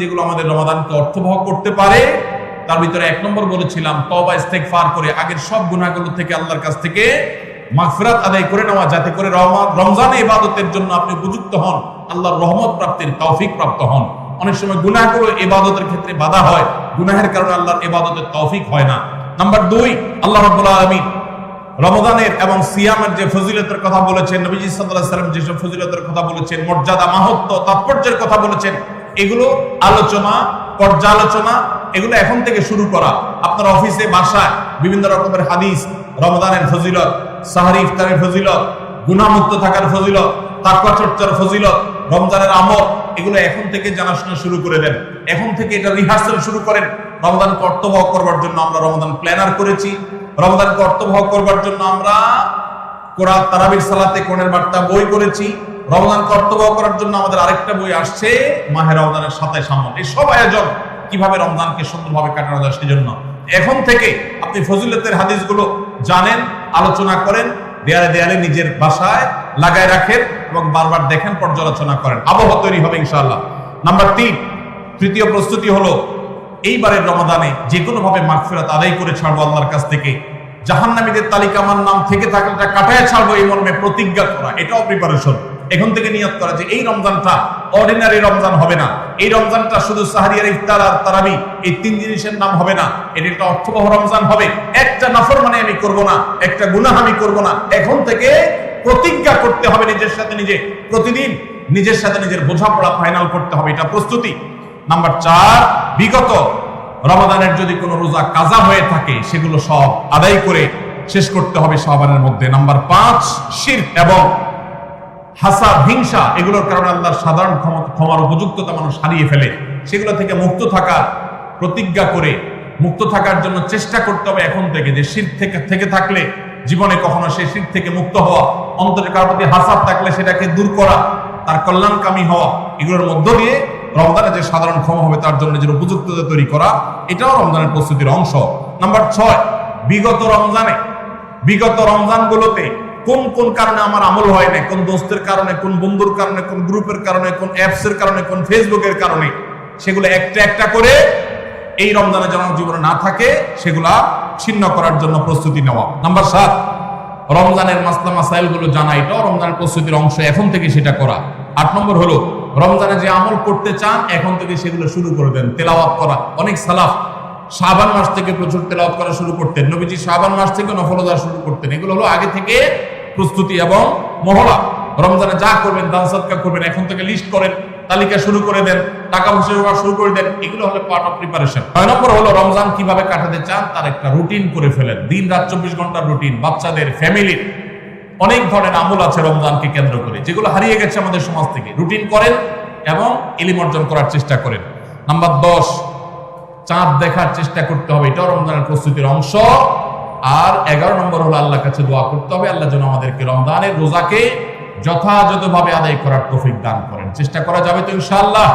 যেগুলো আমাদের রমাদানকে অর্থবহ করতে পারে, তার ভিতরে এক নম্বর বলেছিলাম তবা ইস্তেগফার করে আগের সব গুনাহগুলো থেকে আল্লাহর কাছ থেকে মাগফিরাত আদায় করে নেওয়া, যাতে করে রমজানে ইবাদতের জন্য আপনি উপযুক্ত হন, আল্লাহর রহমত প্রাপ্তির তৌফিক প্রাপ্ত হন। অনেক সময় গুনাহগুলো ইবাদতের ক্ষেত্রে বাধা হয়, গুনাহের কারণে আল্লাহর ইবাদতের তৌফিক হয় না। নাম্বার দুই, আল্লাহ রাব্বুল আলামিন রমজানের এবং সিয়ামের যে ফজিলতের কথা বলেছেন, নবীজি আলাইহি সাল্লাম যেসব ফজিলতের কথা বলেছেন, মর্যাদা, মাহাত্ম্য, তাৎপর্যের কথা বলেছেন এগুলো আলোচনা, পর্যালোচনা, এগুলো এখন থেকে শুরু করা। আপনার অফিসে, বাসায় বিভিন্ন রকমের হাদিস, রমজানের ফজিলত, সাহারি ইফতারের ফজিলত গুনামুক্ত থাকার ফজিলত, তাকওয়া চর্চার ফজিলত, রমজানের আমল, এগুলো এখন থেকে জানাশোনা শুরু করে দেন। এখন থেকে এটা রিহার্সাল শুরু করেন। রমদান কর্তব্য করবার জন্য আমরা রমদান প্ল্যানার করেছি। রমদান কর্তব্য করবার জন্য আমরা কোরআন, তারাবির সালাতে কোণের বার্তা বই করেছি রমজান কর্তব্য করার জন্য আমাদের আরেকটা বই আসছে, মাহে রমজানের সাথে সামন এই সব আয়োজন কীভাবে রমজানকে সুন্দরভাবে কাটানো যায় সেজন্য। এখন থেকে আপনি ফজিলতের হাদিসগুলো জানেন, আলোচনা করেন, দেয়ালে দেয়ালে নিজের বাসায় লাগায় রাখেন এবং বারবার দেখেন, পর্যালোচনা করেন। আবহাওয়া তৈরি হবে ইনশাআল্লাহ। নাম্বার তিন, তৃতীয় প্রস্তুতি হলো, এইবারের রমাদানে যে কোনো ভাবে মাগফিরাত আদায় করে ছাড়বো আল্লাহর কাছ থেকে। জাহান্নামীদের তালিকা আমার নাম থেকে থাকলে কাটায় ছাড়বো এই মর্মে প্রতিজ্ঞা করা, এটাও প্রিপারেশন এখন থেকে নিয়ত করা যে এই রমজানটা অর্ডিনারি রমজান হবে না। এই রমজানটা শুধু সাহারিয়ার ইফতার আর তারাবি, এই তিন জিনিসের নাম হবে না। এটা একটা অর্থবহ রমজান হবে। একটা নাফর মানে আমি করব না, একটা গুনাহ আমি করব না। এখন থেকে প্রতিজ্ঞা করতে হবে নিজের সাথে নিজে। প্রতিদিন নিজের সাথে নিজের বোঝাপড়া ফাইনাল করতে হবে, এটা প্রস্তুতি। নাম্বার চার, বিগত রমাদানের যদি কোনো রোজা কাজা হয়ে থাকে, সেগুলো সব আদায় করে শেষ করতে হবে সাবানের মধ্যে। নাম্বার পাঁচ, শির এবং হাসা, হিংসা, এগুলোর কারণে আল্লাহর সাধারণ ক্ষমা, ক্ষমার উপযুক্ততা মানুষ হারিয়ে ফেলে। সেগুলো থেকে মুক্ত থাকার প্রতিজ্ঞা করে, মুক্ত থাকার জন্য চেষ্টা করতে হবে এখন থেকে যে শীত থেকে থেকে থাকলে জীবনে কখনো সেই শীত থেকে মুক্ত হওয়া, অন্তরে কারোর প্রতি হাসাব থাকলে সেটাকে দূর করা, তার কল্যাণকামী হওয়া, এগুলোর মধ্য দিয়ে রমজানে যে সাধারণ ক্ষমা হবে তার জন্য যে উপযুক্ততা তৈরি করা, এটাও রমজানের প্রস্তুতির অংশ। নাম্বার ছয়, বিগত রমজানে, বিগত রমজানগুলোতে কোন কোন কারণে আমার আমল হয় না কোন দোস্তের কারণে, কোন বন্ধুর কারণে, কোন গ্রুপের কারণে, কোন অ্যাপসের কারণে, কোন ফেসবুকের কারণে? সেগুলো একটা একটা করে এই রমজানে যেন জীবনে না থাকে, সেগুলা ছিন্ন করার জন্য প্রস্তুতি নেওয়া। নাম্বার সাত, রমজানের মাসলা মাসাইলগুলো জানা, এটাও রমজানের প্রস্তুতির অংশ, এখন থেকে সেটা করা। আট নম্বর হলো, রমজানে যে আমল করতে চান, এখন থেকে সেগুলো শুরু করে দেন তেলাওয়াত করা। অনেক সালাফ শাবান মাস থেকে প্রচুর তেলাওয়াত করা শুরু করতেন। নবীজি শাবান মাস থেকে নফলদা শুরু করতেন। এগুলো হলো আগে থেকে প্রস্তুতি এবং মহড়া। রমজানে যা করবেন, দান সৎকা করবেন, এখন থেকে লিস্ট করেন, তালিকা শুরু করে দেন, টাকা পয়সা জোগাড় শুরু করে দেন, এগুলো হলো পার্ট অফ প্রিপারেশন নয় নম্বর হলো রমজান কীভাবে কাটাতে চান, তার একটা রুটিন করে ফেলেন। দিন রাত চব্বিশ ঘণ্টার রুটিন বাচ্চাদের ফ্যামিলির অনেক ধরনের আমল আছে রমজানকে কেন্দ্র করে, যেগুলো হারিয়ে গেছে আমাদের সমাজ থেকে। রুটিন করেন এবং ইলিম অর্জন করার চেষ্টা করেন। নাম্বার দশ, চাঁদ দেখার চেষ্টা করতে হবে, এটাও রমজানের প্রস্তুতির অংশ। আর এগারো নম্বর হলো আল্লাহর কাছে দোয়া করতে হবে। আল্লাহ যেন আমাদেরকে রমজানের রোজাকে যথাযথভাবে আদায় করার তৌফিক দান করেন। চেষ্টা করা যাবে তো ইনশাআল্লাহ।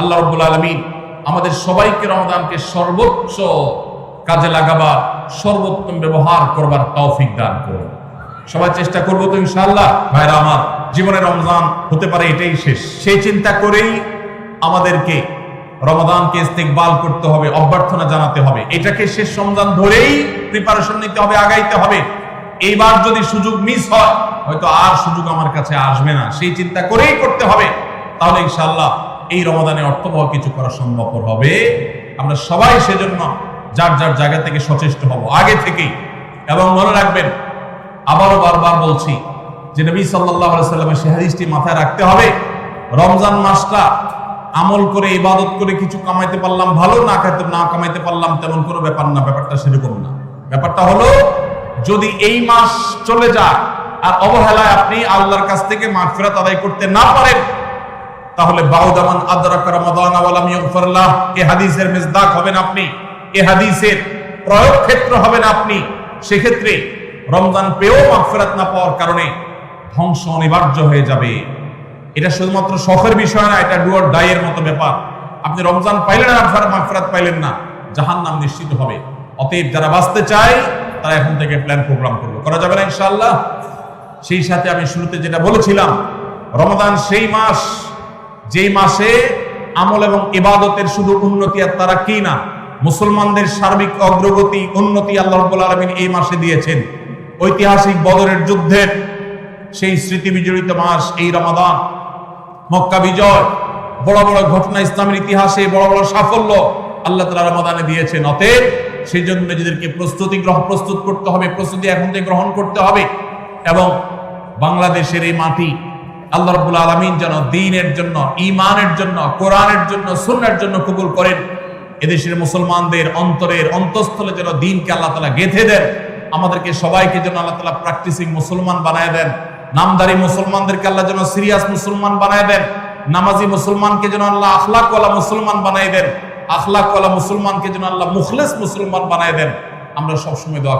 আল্লাহ রব্বুল আলমিন আমাদের সবাইকে রমজানকে সর্বোচ্চ কাজে লাগাবার সর্বোত্তম ব্যবহার করবার তৌফিক দান করুন। সবাই চেষ্টা করব তো ইনশাআল্লাহ। ভাইরা আমার, জীবনে রমজান হতে পারে এটাই শেষ। সেই চিন্তা করেই আমাদেরকে রমাদানকে ইস্তেকবাল করতে হবে, অভ্যর্থনা জানাতে হবে। এটাকে শেষ রমজান ধরেই প্রিপারেশন নিতে হবে, আগাইতে হবে। এইবার যদি সুযোগ মিস হয়, হয়তো আর সুযোগ আমার কাছে আসবে না। সেই চিন্তা করেই করতে হবে। তাহলে ইনশাআল্লাহ এই রমাদানে অর্থবহ কিছু করা সম্ভবপর হবে। আমরা সবাই সেজন্য যার যার জায়গা থেকে সচেষ্ট হব, আগে থেকেই। এবং মনে রাখবেন, আবারও বারবার বলছি যে নবী সাল্লাহ সাল্লামের সে মাথায় রাখতে হবে। রমজান মাসটা আমল করে, ইবাদত করে কিছু কামাইতে পারলাম, ভালো না খাইতে না কামাইতে পারলাম, তেমন কোনো ব্যাপার না, ব্যাপারটা সেরকম না। ব্যাপারটা হলো, যদি এই মাস চলে যায়, আর অবহেলায় আপনি আল্লাহর কাছ থেকে মাগফিরাত আদায় করতে না পারেন, তাহলে বাউদামান আদরাক রমাদান ওয়ালাম ইগফিরলাহ এই হাদিসের মিসদাক হবেন আপনি এই হাদিসের প্রয়োগ ক্ষেত্র হবেন আপনি। সেক্ষেত্রে রমজান পেয়েও মাগফিরাত না পাওয়ার কারণে ধ্বংস অনিবার্য হয়ে যাবে। এটা শুধুমাত্র শখের বিষয় না, এটা ডুয়ার ডাইয়ের মতো ব্যাপার। আপনি রমজান পাইলেন না আপনার মাগফিরাত পাইলেন না, জাহান্নাম নিশ্চিত হবে। অতএব যারা বাঁচতে চায়, তারা এখন থেকে প্ল্যান প্রোগ্রাম করবে। করা যাবে না ইনশাআল্লাহ? সেই সাথে আমি শুরুতে যেটা বলেছিলাম রমদান সেই মাস, যেই মাসে আমল এবং ইবাদতের শুধু উন্নতি আর তারা কি না, মুসলমানদের সার্বিক অগ্রগতি, উন্নতি আল্লাহ রাব্বুল আলামিন এই মাসে দিয়েছেন। ঐতিহাসিক বদরের যুদ্ধের সেই স্মৃতি বিজড়িত মাস এই রমাদান। মক্কা বিজয়, বড় বড় ঘটনা ইসলামের ইতিহাসে, বড় বড় সাফল্য আল্লাহ তালা রমাদানে দিয়েছেন। অতএব সেই জন্য নিজেদেরকে প্রস্তুতি গ্রহণ প্রস্তুত করতে হবে, প্রস্তুতি এখন থেকে গ্রহণ করতে হবে এবং বাংলাদেশের এই মাটি আল্লাহ রব্বুল আলমিন যেন দিনের জন্য ইমানের জন্য, কোরআনের জন্য সুন্নার জন্য কবুল করেন। এদেশের মুসলমানদের অন্তরের অন্তঃস্থলে যেন দিনকে আল্লাহ তালা গেঁথে দেন। আমাদেরকে সবাইকে যেন আল্লাহ তালা প্র্যাকটিসিং মুসলমান বানায় দেন। নামদারি মুসলমানদেরকে আল্লাহ যেন সিরিয়াস মুসলমান বানাই দেন, নামাজি মুসলমানকে যেন আল্লাহ আখলাকওয়ালা মুসলমান বানাই দেন, আখলাকওয়ালা মুসলমানকে যেন আল্লাহ মুখলেস মুসলমান বানাই দেন। আমরা সবসময় দোয়া